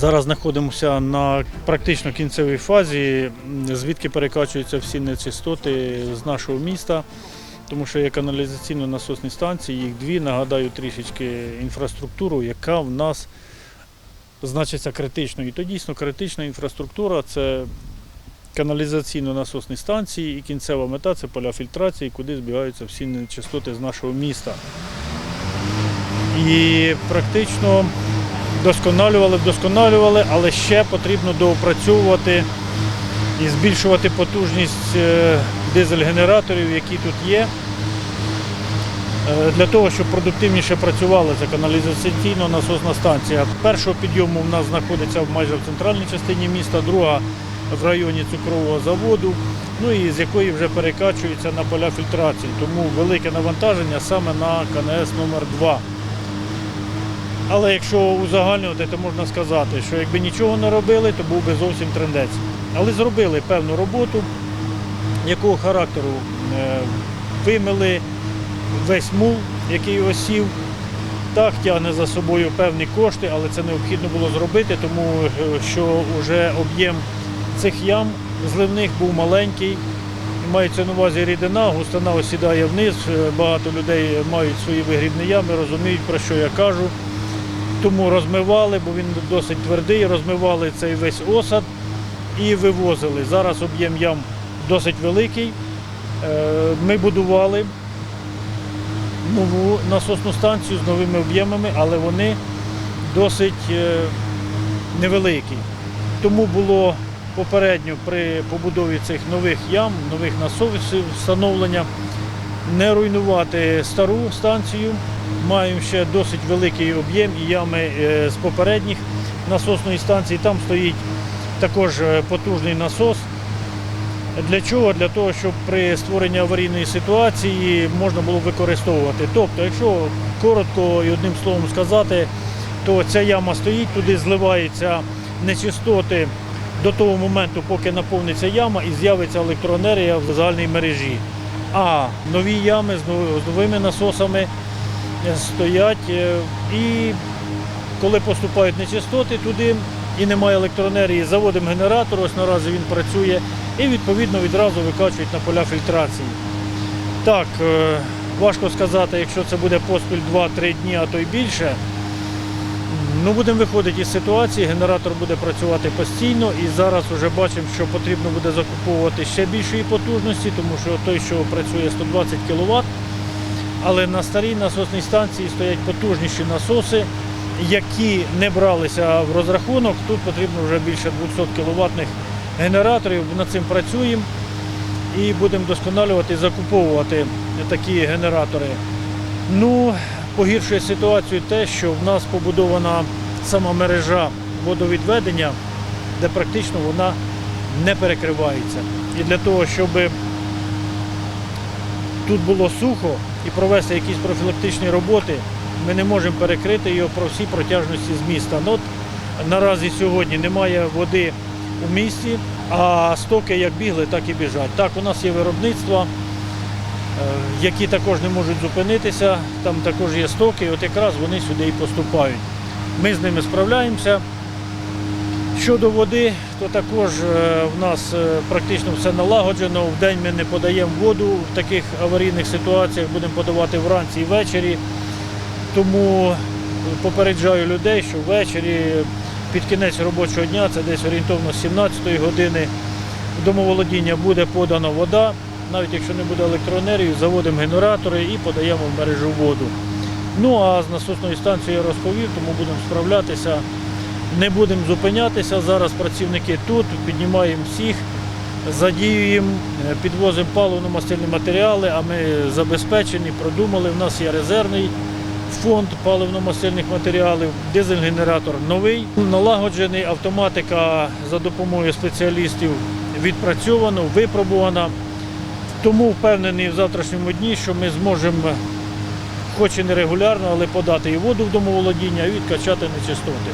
Зараз знаходимося на практично кінцевій фазі, звідки перекачуються всі нечистоти з нашого міста, тому що є каналізаційно-насосні станції, їх дві. Нагадаю трішечки інфраструктуру, яка в нас значиться критичною. І то дійсно критична інфраструктура це каналізаційно-насосні станції і кінцева мета це поля фільтрації, куди збігаються всі нечистоти з нашого міста. І практично вдосконалювали, вдосконалювали, але ще потрібно доопрацьовувати і збільшувати потужність е, дизель-генераторів, які тут є, е, для того, щоб продуктивніше працювала ця каналізаційно-насосна станція. Першого підйому в нас знаходиться майже в центральній частині міста, друга в районі цукрового заводу, ну і з якої вже перекачується на поля фільтрації. Тому велике навантаження саме на КНС номер 2 але якщо узагальнювати, то можна сказати, що якби нічого не робили, то був би зовсім трендець. Але зробили певну роботу, якого характеру Е, вимили весь мул, який осів. Так, тягне за собою певні кошти, але це необхідно було зробити, тому е, що вже об'єм цих ям зливних був маленький. Мається на увазі рідина, густина осідає вниз. Е, Багато людей мають свої вигрібні ями, розуміють, про що я кажу. Тому розмивали, бо він досить твердий, розмивали цей весь осад і вивозили. Зараз об'єм ям досить великий. Е, Ми будували нову насосну станцію з новими об'ємами, але вони досить е, невеликі. Тому було попередньо при побудові цих нових ям, нових насосів встановлення не руйнувати стару станцію. Маємо ще досить великий об'єм і ями е, з попередніх насосної станції. Там стоїть також е, потужний насос. Для чого? Для того, щоб при створенні аварійної ситуації можна було використовувати. Тобто, якщо коротко і одним словом сказати, то ця яма стоїть, туди зливаються нечистоти до того моменту, поки наповниться яма і з'явиться електроенергія в загальній мережі. А нові ями з новими насосами стоять е, і коли поступають нечистоти туди і немає електроенергії, заводимо генератор, ось наразі він працює, і відповідно відразу викачують на поля фільтрації. Так, е, важко сказати, якщо це буде поспіль 2-3 дні, а то й більше. Ну, будемо виходити із ситуації, генератор буде працювати постійно і зараз вже бачимо, що потрібно буде закуповувати ще більшої потужності, тому що той, що працює 120 кВт, але на старій насосній станції стоять потужніші насоси, які не бралися в розрахунок. Тут потрібно вже більше 200 кВт генераторів. Над цим працюємо і будемо досконалювати закуповувати такі генератори. Ну, погіршує ситуацію те, що в нас побудована сама мережа водовідведення, де практично вона не перекривається. І для того, щоб тут було сухо і провести якісь профілактичні роботи, ми не можемо перекрити його про всі протяжності з міста. Ну, от наразі сьогодні немає води у місті, а стоки як бігли, так і біжать. Так, у нас є виробництво, е, які також не можуть зупинитися, там також є стоки, от якраз вони сюди і поступають. Ми з ними справляємося. Щодо води, то також е, в нас е, практично все налагоджено. В день ми не подаємо воду в таких аварійних ситуаціях, будемо подавати вранці і ввечері. Тому попереджаю людей, що ввечері під кінець робочого дня, це десь орієнтовно з 17 години, в домоволодіння буде подана вода. Навіть якщо не буде електроенергії, заводимо генератори і подаємо в мережу воду. Ну а з насосною станцією я розповів, тому будемо справлятися. Не будемо зупинятися. Зараз працівники тут, піднімаємо всіх, задіюємо, е, підвозимо паливно-мастильні матеріали, а ми забезпечені, продумали. У нас є резервний фонд паливно-мастильних матеріалів, дизель-генератор новий, налагоджений, автоматика за допомогою спеціалістів відпрацьована, випробувана. Тому впевнений в завтрашньому дні, що ми зможемо, хоч і не регулярно, але подати і воду в домоволодіння, і відкачати нечистоти.